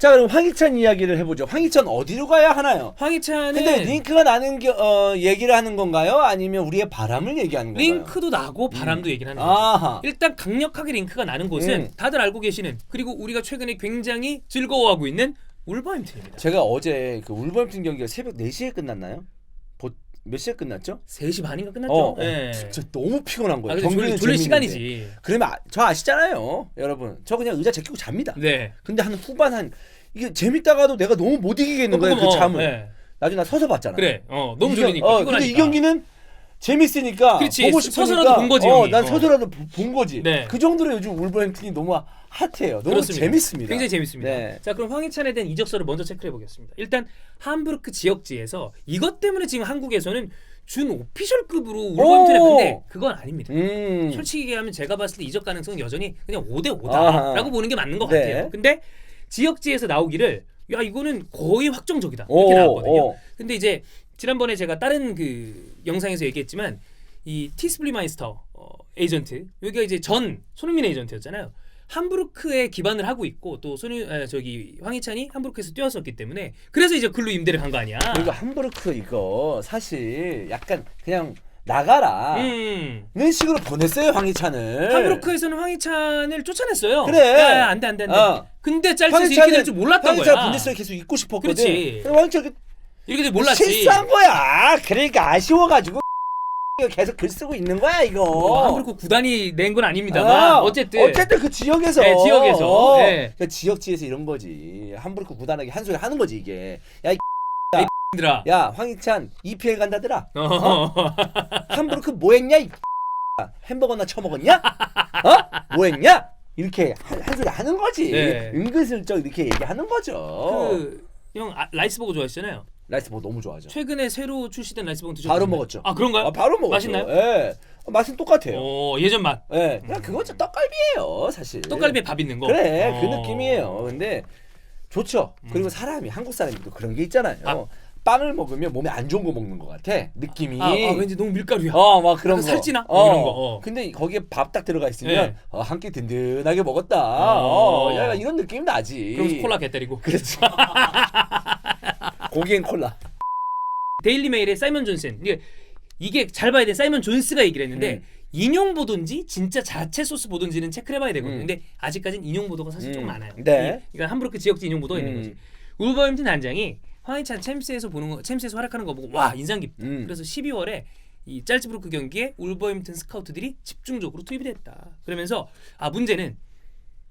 자 그럼 황희찬 이야기를 해보죠. 황희찬 어디로 가야 하나요? 황희찬은 근데 링크가 나는 게, 어, 얘기를 하는 건가요? 아니면 우리의 바람을 얘기하는 건가요? 링크도 나고 바람도 얘기를 하는 거죠. 아하. 일단 강력하게 링크가 나는 곳은 음. 다들 알고 계시는 그리고 우리가 최근에 굉장히 즐거워하고 있는 울버햄튼입니다. 제가 어제 그 울버햄튼 경기가 새벽 4시에 끝났나요? 보- 몇 시에 끝났죠? 3시 반인가 끝났죠? 어, 예. 진짜 너무 피곤한 아, 거예요. 근데 졸, 경기는 졸릴 재밌는데. 시간이지. 그러면 아, 저 아시잖아요, 여러분. 저 그냥 의자 제끼고 잡니다. 네. 근데 한 후반 한 이게 재밌다가도 내가 너무 못 이기겠는 거예요, 그 어, 잠을. 네. 나중에 나 서서 봤잖아. 그래. 어, 너무 이 경- 졸리니까 어, 피곤하니까. 근데 이 경기는 재밌으니까 그렇지. 보고 싶으니까 서서라도 본 거지, 어, 형이. 난 어. 서서라도 보- 본 거지. 네. 그 정도로 요즘 울버햄튼이 너무 핫해요. 너무 그렇습니다. 재밌습니다. 굉장히 재밌습니다. 네. 자, 그럼 황희찬에 대한 이적서를 먼저 체크해 보겠습니다. 일단 함부르크 지역지에서 이것 때문에 지금 한국에서는 준 오피셜급으로 오! 근데 그건 아닙니다. 음. 솔직히 얘기하면 제가 봤을 때 이적 가능성은 여전히 그냥 5대 아하. 5다라고 보는 게 맞는 것 네. 같아요. 근데 지역지에서 나오기를 야 이거는 거의 확정적이다 오, 이렇게 나왔거든요. 오. 근데 이제 지난번에 제가 다른 그 영상에서 얘기했지만 이 티스플리마이스터 어, 에이전트 여기가 이제 전 손흥민 에이전트였잖아요. 함부르크에 기반을 하고 있고 또 손흥 에, 저기 황희찬이 함부르크에서 뛰었었기 때문에 그래서 이제 글로 임대를 간 거 아니야. 그리고 함부르크 이거 사실 약간 그냥 나가라. 음. 는 식으로 보냈어요 황희찬을. 함부르크에서는 황희찬을 쫓아냈어요. 그래. 야, 안돼 안 돼 안 돼. 어. 근데 짤스에서 이렇게 될 줄 몰랐던 황희찬 거야. 분데스리가 계속 있고 싶었거든. 그렇지. 황희찬 그 이렇게 될줄 몰랐지. 실수한 거야. 그러니까 아쉬워가지고 계속 글 쓰고 있는 거야 이거. 뭐 함부르크 구단이 낸 건 아닙니다만 아, 어쨌든 어쨌든 그 지역에서 네, 지역에서. 어, 네. 그 지역지에서 이런 거지 함부르크 구단에게 한 소리 하는 거지 이게 야, 이 들아. 야 황희찬 EPL 간다더라 어. 함부르크 뭐했냐 이 햄버거나 처먹었냐 어 뭐했냐 이렇게 한, 한 소리 하는 거지 네. 은근슬쩍 이렇게 얘기하는 거죠 그형 아, 라이스버거 좋아하시잖아요. 라이스 뭐 너무 좋아하죠 최근에 새로 출시된 라이스버거 드셨나요? 바로 먹었죠. 아 그런가요? 아, 바로 먹었죠 맛있나요? 예 어, 맛은 똑같아요 어 예전 맛. 예 그냥 그거 좀 떡갈비예요 사실 떡갈비에 밥 있는 거. 그래 그 어. 느낌이에요. 근데 좋죠. 그리고 사람이 한국 사람이 또 그런 게 있잖아요. 음. 아. 빵을 먹으면 몸에 안 좋은 거 먹는 것 같아 느낌이. 아, 아 왠지 너무 밀가루야. 어, 막 그런 약간 거. 살찌나? 어. 뭐 이런 거, 어. 근데 거기에 밥 딱 들어가 있으면 네. 어, 한 끼 든든하게 먹었다. 어. 어, 야, 이런 느낌 나지. 그러면서 콜라 개 때리고. 그렇지. 고기엔 콜라. 데일리 메일의 사이먼 존슨 이게 이게 잘 봐야 돼 사이먼 존스가 얘기를 했는데 음. 인용 보도인지 진짜 자체 소스 보도인지는 체크를 해봐야 되거든요. 음. 근데 아직까지는 인용 보도가 사실 좀 음. 많아요. 네. 이, 그러니까 함부르크 지역지 인용 보도가 있는 음. 거지. 울버햄튼 단장이 황희찬 챔스에서 보는 거 챔스에서 활약하는 거 보고 와 인상 깊다. 음. 그래서 12월에 이 짤츠부르크 경기에 울버햄튼 스카우트들이 집중적으로 투입이 됐다. 그러면서 아 문제는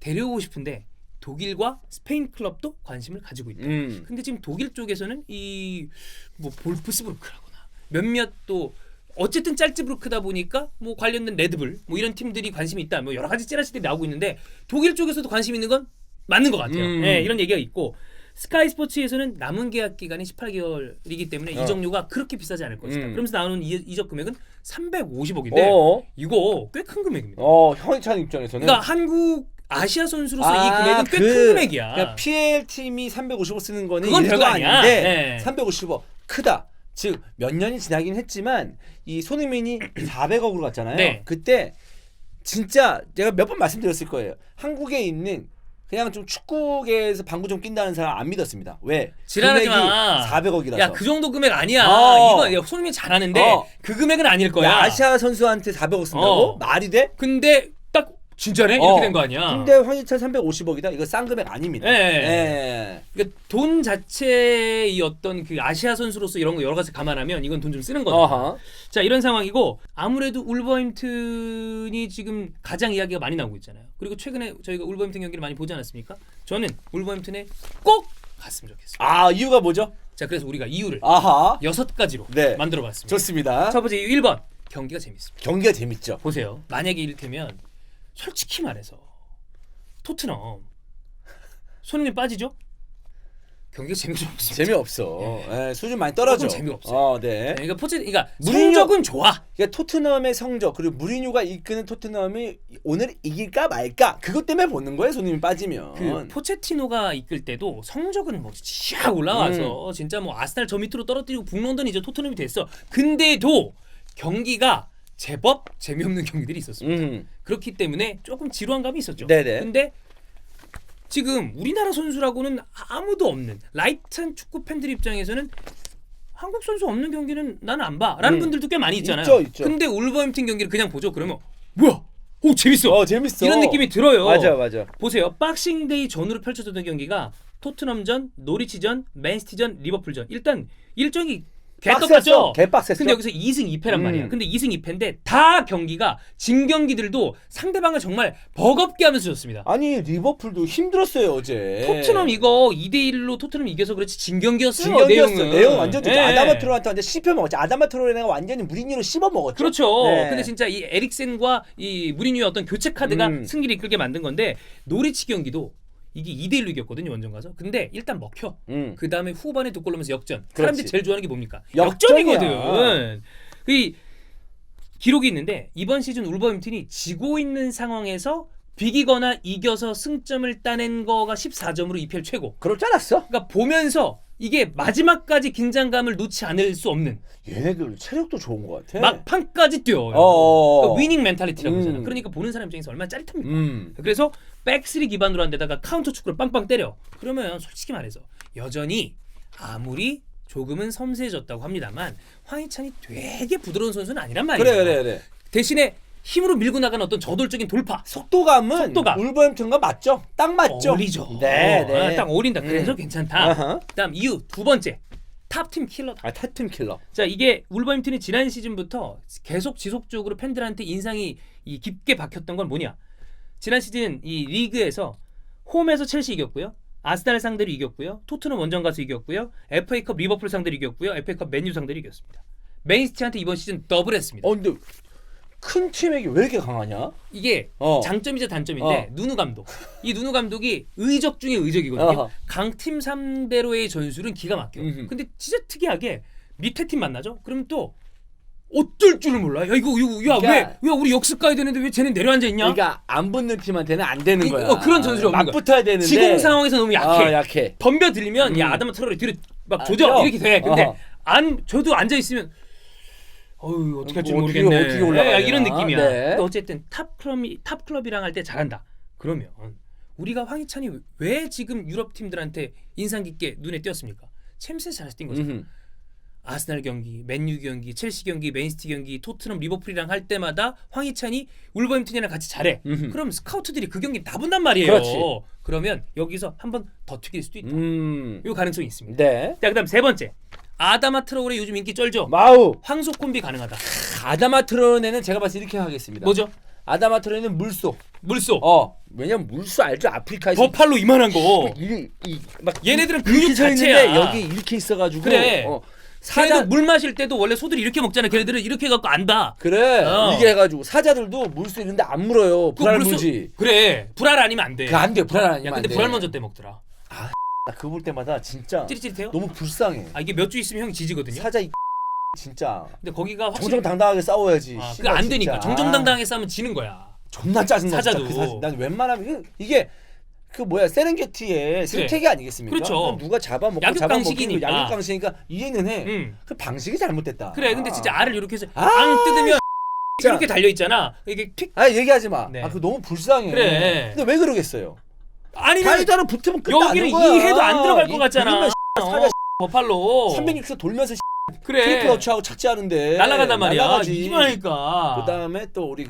데려오고 싶은데 독일과 스페인 클럽도 관심을 가지고 있다. 음. 근데 지금 독일 쪽에서는 이 뭐 볼프스부르크라거나 몇몇 또 어쨌든 짤츠부르크다 보니까 뭐 관련된 레드불 뭐 이런 팀들이 관심이 있다. 뭐 여러 가지 찌라시들이 나오고 있는데 독일 쪽에서도 관심 있는 건 맞는 것 같아요. 음. 예, 이런 얘기가 있고 스카이 스포츠에서는 남은 계약 기간이 18개월이기 때문에 어. 이적료가 그렇게 비싸지 않을 것이다. 음. 그러면서 나오는 이, 이적 금액은 350억인데 어. 이거 꽤 큰 금액입니다. 어, 황희찬 입장에서는 그러니까 한국 아시아 선수로서 이 아, 금액은 꽤 그- 큰 금액이야. 그러니까 PL 팀이 350억 쓰는 거는 그건 별거 아니야. 아닌데 네. 350억 크다. 즉 몇 년이 지나긴 했지만 이 손흥민이 400억으로 갔잖아요. 네. 그때 진짜 제가 몇 번 말씀드렸을 거예요. 한국에 있는 그냥 좀 축구계에서 방구 좀 낀다는 사람 안 믿었습니다. 왜? 지랄하지 마. 400억이라서. 야 그 정도 금액 아니야. 어. 이거 야, 손흥민 잘하는데 어. 그 금액은 아닐 거야. 아시아 선수한테 400억 쓴다고? 어. 말이 돼? 근데 딱 진짜네 어. 이렇게 된거 아니야. 근데 황희찬 350억이다. 이거 싼 금액 아닙니다. 예. 예. 그러니까 돈 자체의 이 어떤 그 아시아 선수로서 이런 거 여러 가지 감안하면 이건 돈 좀 쓰는 거다. 어허. 자 이런 상황이고 아무래도 울버햄튼이 지금 가장 이야기가 많이 나오고 있잖아요. 그리고 최근에 저희가 울버햄튼 경기를 많이 보지 않았습니까? 저는 울버햄튼에 꼭 갔으면 좋겠어요. 아, 이유가 뭐죠? 자 그래서 우리가 이유를 아하. 여섯 가지로 네. 만들어봤습니다. 좋습니다. 첫 번째 이유 1번 경기가 재밌습니다. 경기가 재밌죠. 보세요. 만약에 이를테면 솔직히 말해서 토트넘 손흥민 빠지죠? 경기가 없습니다. 재미없어. 예, 수준 많이 떨어져. 조금 재미없어요. 어, 네. 그러니까 포체 그러니까 무리뉴- 성적은 좋아. 그러니까 토트넘의 성적 그리고 무리뉴가 이끄는 토트넘이 오늘 이길까 말까 그것 때문에 보는 거예요. 손님이 빠지면. 그 포체티노가 이끌 때도 성적은 뭐 쫙 올라와서 진짜 뭐 아스날 저 밑으로 떨어뜨리고 북런던이 이제 토트넘이 됐어. 근데도 경기가 제법 재미없는 경기들이 있었습니다. 음. 그렇기 때문에 조금 지루한 감이 있었죠. 네네. 근데 지금 우리나라 선수라고는 아무도 없는 라이트한 축구 팬들 입장에서는 한국 선수 없는 경기는 나는 안 봐라는 음. 분들도 꽤 많이 있잖아요. 있죠, 있죠. 근데 울버햄튼 경기를 그냥 보죠. 그러면 뭐야? 오 재밌어. 어 재밌어. 이런 느낌이 들어요. 맞아 맞아. 보세요. 박싱데이 전으로 펼쳐졌던 경기가 토트넘전, 노리치전, 맨시티전, 리버풀전. 일단 일정이 개떡같죠. 개빡셌어. 근데 여기서 2승 2패란 음. 말이야. 근데 2승 2패인데 다 경기가 진 경기들도 상대방을 정말 버겁게 하면서 졌습니다. 아니 리버풀도 힘들었어요 어제. 토트넘 이거 2대 1로 토트넘 이겨서 그렇지 진 경기였어요. 진 경기였어. 내용은. 내용 완전 좋죠. 예. 아다마 트로한테 완전 씹혀 먹었지. 아다마 트로레가 완전히 무리니로 씹어 먹었죠. 그렇죠. 네. 근데 진짜 이 에릭센과 이 무리뉴의 어떤 교체 카드가 음. 승기를 이끌게 만든 건데 노리치 경기도 이게 2대 1로 이겼거든요 원정 가서. 근데 일단 먹혀. 음. 그 다음에 후반에 두 골 넣으면서 역전. 사람들이 제일 좋아하는 게 뭡니까? 역전이야. 역전이거든. 그 기록이 있는데 이번 시즌 울버햄튼이 지고 있는 상황에서 비기거나 이겨서 승점을 따낸 거가 14점으로 EPL 최고. 그럴 줄 알았어. 그러니까 보면서 이게 마지막까지 긴장감을 놓지 않을 수 없는 얘네들 체력도 좋은 것 같아. 막판까지 뛰어요. 네. 어어어. 그러니까 위닝 멘탈리티라고 음. 하잖아. 그러니까 보는 사람 입장에서 얼마나 짜릿합니까? 음. 그래서 백스리 기반으로 한 데다가 카운터 축구를 빵빵 때려. 그러면 솔직히 말해서 여전히 아무리 조금은 섬세해졌다고 합니다만 황희찬이 되게 부드러운 선수는 아니란 말이에요. 그래 그래 그래. 대신에 힘으로 밀고 나가는 어떤 저돌적인 돌파. 속도감은 속도감. 울버햄튼과 맞죠? 딱 맞죠? 어울리죠. 네, 어, 네. 아, 딱 어울린다. 그래서 음. 괜찮다. 아하. 그다음 이유 두 번째 탑팀 킬러다. 아 타팀 킬러. 자 이게 울버햄튼이 지난 시즌부터 계속 지속적으로 팬들한테 인상이 이 깊게 박혔던 건 뭐냐? 지난 시즌 이 리그에서 홈에서 첼시 이겼고요. 아스날 상대로 이겼고요. 토트넘 원정 가서 이겼고요. FA컵 리버풀 상대로 이겼고요. FA컵 맨유 상대로 이겼습니다. 맨시티한테 이번 시즌 더블했습니다. 어 근데 큰 팀에게 왜 이렇게 강하냐? 이게 어. 장점이자 단점인데 어. 누누 감독. 이 누누 감독이 의적 중에 의적이거든요. 어허. 강팀 상대로의 전술은 기가 막혀. 음흠. 근데 진짜 특이하게 밑에 팀 만나죠? 그럼 또 어떨 줄을 몰라. 야 이거 이거 야 그러니까- 왜? 야 우리 역습 가야 되는데 왜 쟤는 내려앉아 있냐? 그러니까 안 붙는 팀한테는 안 되는 이- 거야. 어, 그런 전술이 없는 거야. 맞붙어야 되는데. 지공 상황에서 너무 약해. 어, 약해. 덤벼 들리면 야 음. 아담아 트로를 뒤로 막 아, 조져 어. 이렇게 돼. 근데 어허. 안 저도 앉아 있으면 어휴 어떻게 할지 어떻게- 모르겠네. 어떻게 올라가야 예, 이런 되나? 느낌이야. 네. 근데 어쨌든 탑 클럽이 탑 클럽이랑 할 때 잘한다. 그러면 우리가 황희찬이 왜 지금 유럽 팀들한테 인상 깊게 눈에 띄었습니까? 챔스에서 잘해서 뛴 거죠. 음흠. 아스날 경기, 맨유 경기, 첼시 경기, 맨시티 경기, 토트넘, 리버풀이랑 할 때마다 황희찬이 울버햄튼이랑 같이 잘해. 음흠. 그럼 스카우트들이 그 경기 다 본단 말이에요. 그렇지. 그러면 여기서 한 번 더 튀길 수도 있다. 음. 요 가능성이 있습니다. 네. 자, 그다음 세 번째. 아다마 트라오레 요즘 인기 쩔죠. 마우. 황소 콤비 가능하다. 아다마 트론에는 제가 봤을 때 이렇게 하겠습니다. 뭐죠? 아다마 트론에는 물소. 물소. 어. 왜냐면 물소 알죠? 아프리카에서 버팔로 이만한 거. 이막 얘네들은 이렇게 근육 서 있는데 자체야. 여기 이렇게 있어가지고. 그래. 어. 사자 물 마실 때도 원래 소들이 이렇게 먹잖아. 걔네들은 이렇게 해갖고 안다. 그래 어. 이게 해가지고 사자들도 물수 있는데 안 물어요 그 불알 물지 그래. 불알 아니면 안 돼. 그 안돼 불알 야, 아니면 근데. 불알 먼저 때 먹더라. 나 그거 볼 때마다 진짜 찌릿찌릿해요? 너무 불쌍해 아 이게 몇 주 있으면 형이 지지거든요. 사자 이 진짜 근데 거기가 확실히 정정당당하게 싸워야지 아, 그게 씨발, 안 진짜. 되니까 정정당당하게 싸우면 지는 거야. 존나 짜증나 사자도. 진짜 그 사진. 난 웬만하면 이게 그 뭐야 세렝게티의 생태계 아니겠습니까? 그렇죠. 누가 잡아먹고 강식이니까. 약육 강식이니까 이해는 해. 응. 그 방식이 잘못됐다. 그래. 근데 진짜 알을 이렇게 해서 아, 앙 뜯으면 진짜. 이렇게 달려 있잖아. 이게 픽 아 얘기하지 마. 네. 아그 너무 불쌍해. 그래. 근데 왜 그러겠어요? 아니면 다이다로 붙으면 끝나는 거야. 이해도 안 들어갈 것 이- 같잖아. 어, 버팔로. 360도 돌면서 그래. 트리플 어치하고 착지하는데 날아간단 말이야. 이만하니까. 그다음에 또 우리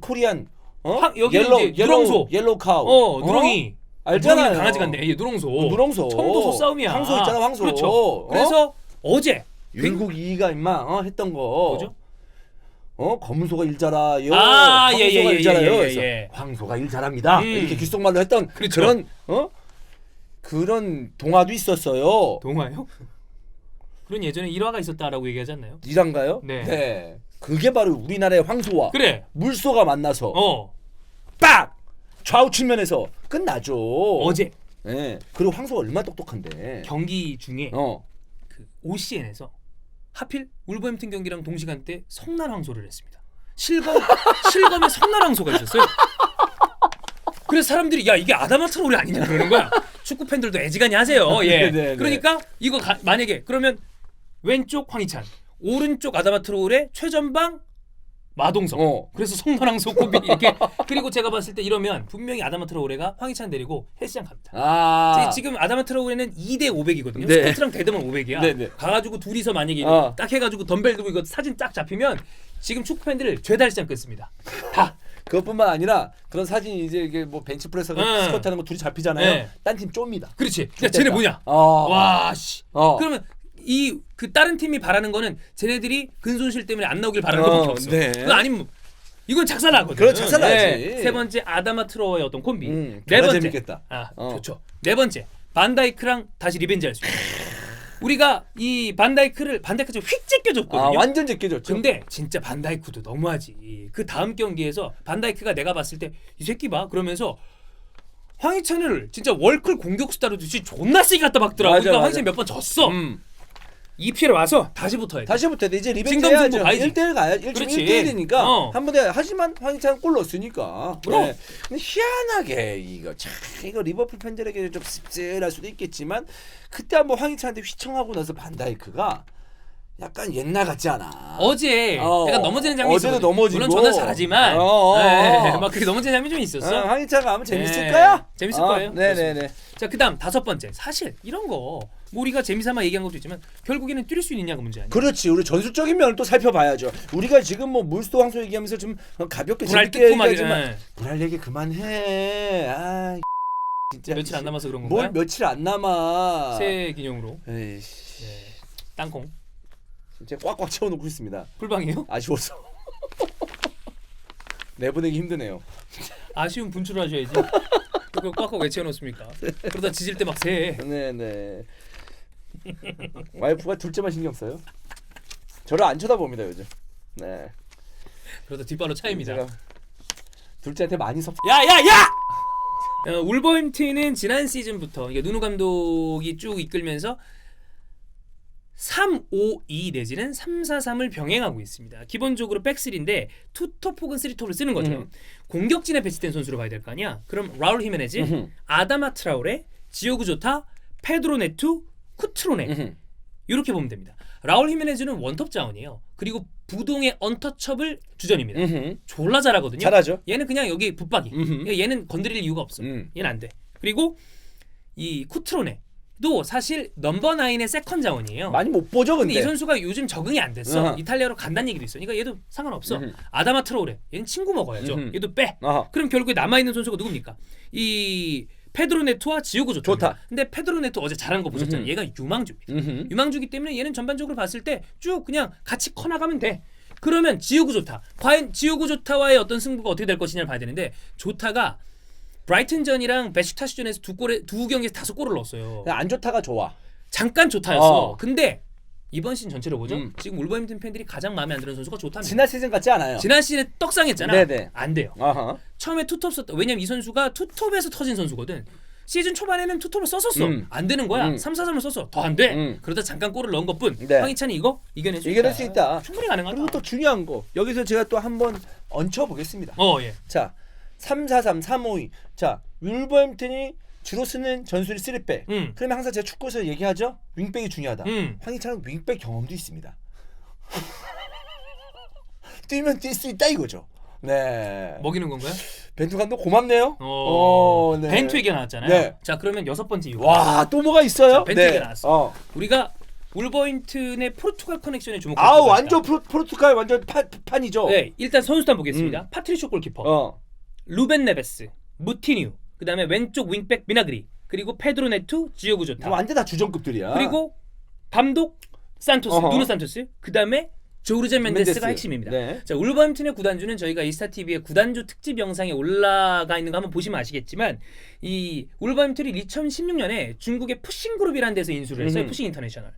코리안 어? 하- 여기는 옐로우, 이제 옐로우, 누렁소. 옐로우 카우. 어, 누렁이. 알잖아요. 누렁이는 강아지 같네. 예, 누렁소. 누렁소. 청도 소 싸움이야. 황소 있잖아, 황소. 그렇죠. 어? 그래서 어제 윤국 이이가 임마 어? 했던 거. 뭐죠? 어 검소가 일 잘하요. 아, 황소가 예, 예, 예, 일 잘해요. 예, 예, 그래서 예. 황소가 일 잘합니다. 음. 이렇게 귓속말로 했던 그렇죠. 그런 어? 그런 동화도 있었어요. 동화요? 그런 예전에 일화가 있었다라고 얘기하지 않나요? 이란가요? 네. 그게 바로 우리나라의 황소와 그래. 물소가 만나서 어. 빡 좌우 측면에서 끝나죠. 어제 예. 그리고 황소가 얼마나 똑똑한데. 경기 중에 어. 그 OCN에서 하필 울버햄튼 경기랑 동시간대 성난 황소를 했습니다. 실검 실검에 성난 황소가 있었어요. 그래서 사람들이 야 이게 아다마 트롤이 아니냐 그러는 거야. 축구 팬들도 애지간히 하세요. 예. 네, 네, 네. 그러니까 이거 가- 만약에 그러면 왼쪽 황희찬, 오른쪽 아다마 트롤의 최전방 마동석. 어. 그래서 송도랑소 콤비 이렇게 그리고 제가 봤을 때 이러면 분명히 아다마 트라오레가 황희찬 데리고 헬스장 갑니다. 아. 지- 지금 아다마 트라오레는 2대 500이거든요. 네. 스쿼트랑 데드만 500이야. 네, 네. 가가지고 둘이서 만약에 어. 딱 해가지고 덤벨 들고 이거 사진 딱 잡히면 지금 축구 팬들을 죄다 헬스장 끊습니다. 다. 그것뿐만 아니라 그런 사진이 이제 이게 뭐 벤치프레스 네. 스쿼트 하는 거 둘이 잡히잖아요. 네. 딴 팀 쫍니다. 그렇지. 야. 쟤네 뭐냐? 어. 와 씨. 어. 그러면 이 그 다른 팀이 바라는 거는 쟤네들이 근손실 때문에 안 나오길 바라는 어, 것밖에 없어. 네. 아니면 이건 작살나거든. 그건 작살나지. 세 번째 아다마 트로어의 어떤 콤비. 음, 네 번째. 재밌겠다. 아 어. 좋죠. 네 번째 반다이크랑 다시 리벤지 할 수 있어. 우리가 이 반다이크를 반다이크 좀휙 제껴줬거든요. 아, 완전 제껴졌죠. 근데 진짜 반다이크도 너무하지. 그 다음 경기에서 반다이크가 내가 봤을 때 이 새끼 봐 그러면서 황희찬을 진짜 월클 공격수 따르듯이 존나 세게 갖다 박더라고. 맞아, 그러니까 맞아. 황희찬 몇 번 졌어. 음. EPL 와서 다시 붙어야 돼. 다시 부터 이제 리벤지 진검승부 해야죠. 가야지. 1대1 가야 1점 그렇지. 1대1이니까 어. 한 번에 하지만 황희찬 골 넣었으니까. 그럼. 네. 근데 희한하게 이거 참 이거 리버풀 팬들에게 좀 씁쓸할 수도 있겠지만 그때 한번 황희찬한테 휘청하고 나서 반다이크가 약간 옛날 같지 않아. 어제 어. 약간 넘어지는 장면이 어제도 있었거든. 넘어지고. 물론 전화 잘하지만 어, 어, 어. 네, 막 그렇게 넘어지는 장면이 좀 있었어. 어, 황희찬가 하면 재밌을 네. 거야. 재밌을 어, 거예요. 네네네. 자 그다음 다섯 번째 사실 이런 거 뭐 우리가 재미삼아 얘기한 것도 있지만 결국에는 뛸 수 있느냐가 문제 아니야. 그렇지 우리 전술적인 면을 또 살펴봐야죠. 우리가 지금 뭐 물소 황소 얘기하면서 좀 가볍게 불알 재밌게 뜯고 막 얘기하지만 예. 불알 얘기 그만해. 아 진짜 며칠 안 남아서 그런 뭘 건가요? 며칠 안 남아. 새해 기념으로 에이씨, 예. 땅콩 진짜 꽉꽉 채워놓고 있습니다. 꿀방이에요? 아쉬워서 내보내기 힘드네요. 아쉬운 분출을 하셔야지. 그걸 꽉꽉 왜 채워놓습니까? 그러다 지질 때 막 새. 네네. 와이프가 둘째만 신경 써요. 저를 안 쳐다봅니다 요즘. 네. 그러다 뒷발로 차입니다. 제가 둘째한테 많이 섭. 야야야! 어, 울버햄튼은 지난 시즌부터 이게 누누 감독이 쭉 이끌면서 3-5-2 내지는 3-4-3을 병행하고 있습니다. 기본적으로 백스리인데 투톱 혹은 쓰리톱을 쓰는 거죠. 음. 공격진에 배치된 선수로 봐야 될 거 아니야. 그럼 라울 히메네즈, 음흠. 아다마 트라우레, 지오그 조타, 페드로 네투, 쿠트로네 음흠. 이렇게 보면 됩니다. 라울 히메네즈는 원톱 자원이에요. 그리고 부동의 언터처블 주전입니다. 음흠. 졸라 잘하거든요. 잘하죠. 얘는 그냥 여기 붙박이. 음흠. 그러니까 얘는 건드릴 이유가 없어. 음. 얘는 안 돼. 그리고 이 쿠트로네 도 사실 넘버 나인의 세컨 자원이에요. 많이 못 보죠 근데 근데. 이 선수가 요즘 적응이 안 됐어. 아하. 이탈리아로 간다는 얘기도 있어. 그러니까 얘도 상관없어. 음흠. 아다마 트로레. 얘는 친구 먹어야죠. 음흠. 얘도 빼. 아하. 그럼 결국에 남아 있는 선수가 누굽니까? 이 페드로 네토와 지오고 조타. 조타. 근데 페드로 네토 어제 잘한 거 보셨잖아요. 음흠. 얘가 유망주입니다. 음흠. 유망주기 때문에 얘는 전반적으로 봤을 때 쭉 그냥 같이 커 나가면 돼. 그러면 지오구 조타. 과연 지오구 조타와의 어떤 승부가 어떻게 될 것이냐를 봐야 되는데 조타가 브라이튼전이랑 베슈타시전에서 두 골에 두 경기에서 다섯 골을 넣었어요. 그냥 안 좋다가 좋아. 잠깐 조타였어. 어. 근데 이번 시즌 전체로 보죠. 음. 지금 울버햄튼 팬들이 가장 마음에 안 드는 선수가 조타입니다. 지난 시즌 같지 않아요. 지난 시즌에 떡상했잖아. 네네. 안 돼요. 아하. 처음에 투톱 썼다. 왜냐면 이 선수가 투톱에서 터진 선수거든. 시즌 초반에는 투톱을 썼었어. 음. 안 되는 거야. 음. 3, 4, 3을 썼어. 더 안 돼. 음. 그러다 잠깐 골을 넣은 것뿐. 네. 황희찬이 이거 이겨낼 수 이겨낼 있다. 수 있다. 충분히 가능하다. 그리고 또 중요한 거 여기서 제가 또 한번 얹혀 보겠습니다. 어, 예. 자, 343, 352. 자, 윌버햄튼이 주로 쓰는 전술이 3백. 음. 그러면 항상 제가 축구에서 얘기하죠. 윙백이 중요하다. 음. 황희찬은 윙백 경험도 있습니다. 뛰면 뛸 수 있다 이거죠. 네. 먹이는 건가요? 벤투 감독 고맙네요. 어. 어, 네. 벤투 얘기가 나왔잖아요. 네. 자, 그러면 여섯 번째 이유. 와, 또 뭐가 있어요? 자, 벤투 얘기가 나왔어. 어. 우리가 울버햄튼의 포르투갈 커넥션에 아우, 필요가 완전 포르투갈 완전 파, 판이죠. 네, 일단 선수단 보겠습니다. 음. 파트리쇼 골키퍼, 어. 루벤 네베스, 무티뉴, 그 다음에 왼쪽 윙백 미나그리, 그리고 페드로 네투, 지오구 조타. 완전 다 주전급들이야. 그리고 감독 산토스, 어허. 누누 산토스. 그 다음에 조르제 멘데스가 멘데스. 핵심입니다. 네. 자, 울버햄튼의 구단주는 저희가 이스타 TV의 구단주 특집 영상에 올라가 있는 거 한번 보시면 아시겠지만 이 울버햄튼이 2016년에 중국의 푸싱 그룹이라는 데서 인수를 했어요. 푸싱 인터내셔널.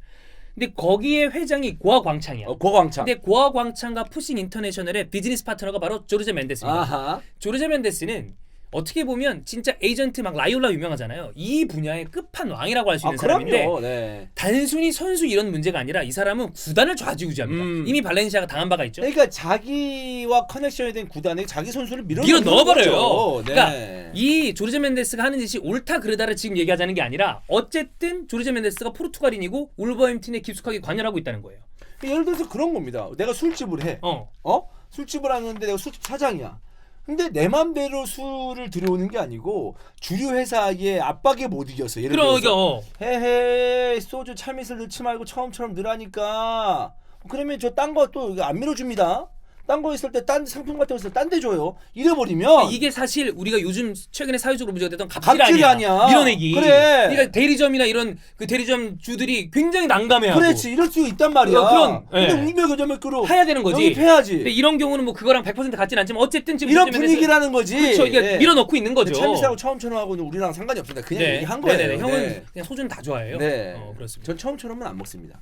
근데 거기에 회장이 고아 광창이야. 어, 고광창. 근데 고아 광창과 푸싱 인터내셔널의 비즈니스 파트너가 바로 조르제 멘데스입니다. 아하. 조르제 멘데스는 어떻게 보면 진짜 에이전트 막 라이올라 유명하잖아요. 이 분야의 끝판왕이라고 할수 아, 있는 사람인데 그럼요. 네. 단순히 선수 이런 문제가 아니라 이 사람은 구단을 좌지우지합니다. 음. 이미 발렌시아가 당한 바가 있죠. 그러니까 자기와 커넥션이 된 구단에 자기 선수를 밀어 밀어 넣어버려요. 그러니까 네. 이 조르제 멘데스가 하는 짓이 옳다 그르다를 지금 얘기하자는 게 아니라 어쨌든 조르제 멘데스가 포르투갈인이고 울버햄튼에 깊숙하게 관여하고 있다는 거예요. 예를 들어서 그런 겁니다. 내가 술집을 해. 어. 어? 술집을 하는데 내가 술집 사장이야. 근데 내 맘대로 술을 들여오는 게 아니고 주류 회사의 압박에 못 이겨서 예를 그러게 들어서 어. 헤헤 소주 참이슬 넣지 말고 처음처럼 넣으라니까 그러면 저 딴 거 또 안 밀어줍니다. 딴 거 있을 때 딴 상품 같은 거 있을 때 딴 데 줘요. 이래버리면 이게 사실 우리가 요즘 최근에 사회적으로 문제가 됐던 갑질, 갑질 아니야. 아니야. 밀어내기. 그래. 그러니까 대리점이나 이런 그 대리점 주들이 굉장히 난감해하고 그렇지 이럴 수 있단 말이야. 어, 그런, 근데 예. 그점에 끌어 해야 되는 거지. 영입해야지. 이런 경우는 뭐 그거랑 100% 같진 않지만 어쨌든 지금 이런 요즘에는 분위기라는 거지. 그렇죠. 이게 예. 밀어넣고 있는 거죠. 참이슬하고 처음처럼 하고는 우리랑 상관이 없습니다. 그냥 네. 얘기한 거예요. 네네네. 형은 네. 그냥 소주는 다 좋아해요. 네. 어, 그렇습니다. 전 처음처럼은 안 먹습니다.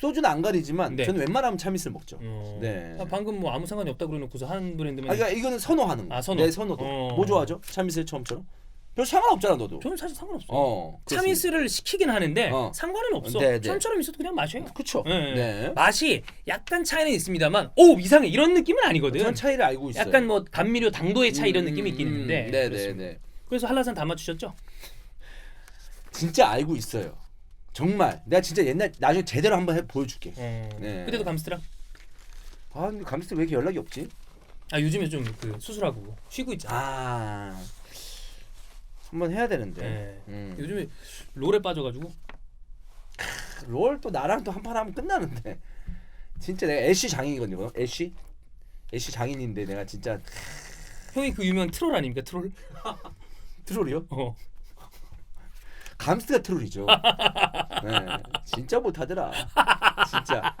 소주는 안 가리지만 네. 저는 웬만하면 참이슬 먹죠. 어. 네. 아, 방금 뭐 아무 상관이 없다 그러놓고서 한 브랜드면 아, 그러니까 이거는 선호하는 거. 아, 선호. 내 선호도. 어. 뭐 좋아하죠? 참이슬 처음처럼. 별 상관 없잖아 너도. 저는 사실 상관없어요. 어. 참이슬을 시키긴 하는데 어. 상관은 없어. 네, 네. 처음처럼 있어도 그냥 마셔요. 그렇죠. 네. 네. 맛이 약간 차이는 있습니다만 오 이상해 이런 느낌은 아니거든. 전 차이를 알고 있어요. 약간 뭐 감미료 당도의 차이 이런 음, 느낌이 있긴 음, 있는데 네, 네. 네. 그래서 한라산 다 맞추셨죠? 진짜 알고 있어요. 정말 내가 진짜 옛날 나중에 제대로 한번 해 보여줄게. 어. 네. 그때도 감스트랑 아 근데 감스 왜 이렇게 연락이 없지? 아 요즘에 좀 그 수술하고 쉬고 있잖아. 아 한번 해야 되는데. 네. 음. 요즘에 롤에 빠져가지고 롤또 나랑 또 한 판 하면 끝나는데. 진짜 내가 애쉬 장인이거든요. 애쉬 애쉬 장인인데 내가 진짜 형이 그 유명한 트롤 아닙니까 트롤? 트롤이요? 어. 감스가 트롤이죠. 네, 진짜 못하더라. 진짜.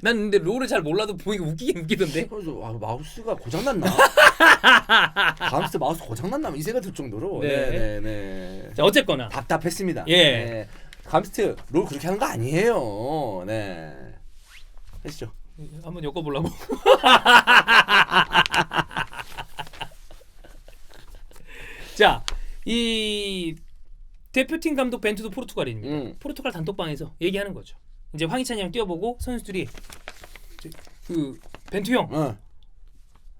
난 근데 롤을 잘 몰라도 보니까 웃기긴 웃기던데. 그래서 아, 마우스가 고장났나? 감스 마우스 고장났나? 이 생각 들 정도로. 네. 네, 네, 네. 자 어쨌거나 답답했습니다. 예. 네. 감스트 롤 그렇게 하는 거 아니에요. 네. 하시죠. 한번 엮어보려고. 자, 이 대표팀 감독 벤투도 포르투갈입니다. 음. 포르투갈 단톡방에서 얘기하는 거죠. 이제 황희찬이랑 뛰어보고 선수들이 그 벤투 형, 어.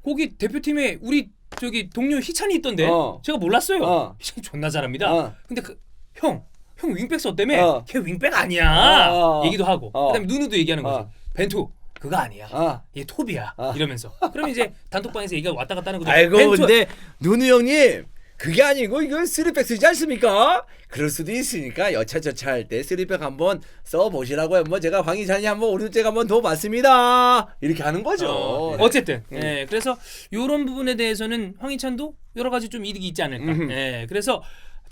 거기 대표팀에 우리 저기 동료 희찬이 있던데 어. 제가 몰랐어요. 어. 희찬이 존나 잘합니다. 어. 근데 그 형, 형 윙백 썼다며? 어. 걔 윙백 아니야. 어. 얘기도 하고. 어. 그다음에 누누도 얘기하는 거죠. 어. 벤투 그거 아니야. 아. 얘 톱이야. 어. 이러면서. 그러면 이제 단톡방에서 얘기가 왔다 갔다 하는 거죠. 아이고 벤투- 근데 누누 형님 그게 아니고 이거 쓰리백 쓰지 않습니까? 그럴 수도 있으니까 여차저차 할 때 쓰리백 한번 써보시라고 한번 제가 황희찬이 한번 오른쪽 한번 더 봤습니다. 이렇게 하는 거죠. 어, 네. 어쨌든 음. 예, 그래서 이런 부분에 대해서는 황희찬도 여러 가지 좀 이득이 있지 않을까. 음흠. 예, 그래서 아,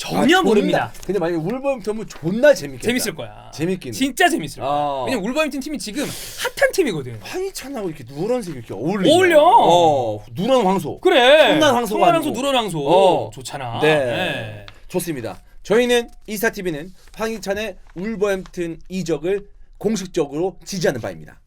전혀 존나- 모릅니다. 근데 만약에 울버햄пт면 존나 재밌겠다. 재밌을 거야. 재밌긴. 진짜 재밌을 거야. 아. 왜냐면 울버햄튼 팀이 지금 핫한 팀이거든. 황희찬하고 이렇게 누런색 이렇게 어울리냐. 어울려. 어, 누런 황소. 그래. 청란 황소가 청란 황소, 아니고. 누런 황소. 어. 좋잖아. 네. 예. 좋습니다. 저희는 이스타TV는 황희찬의 울버햄튼 이적을 공식적으로 지지하는 바입니다.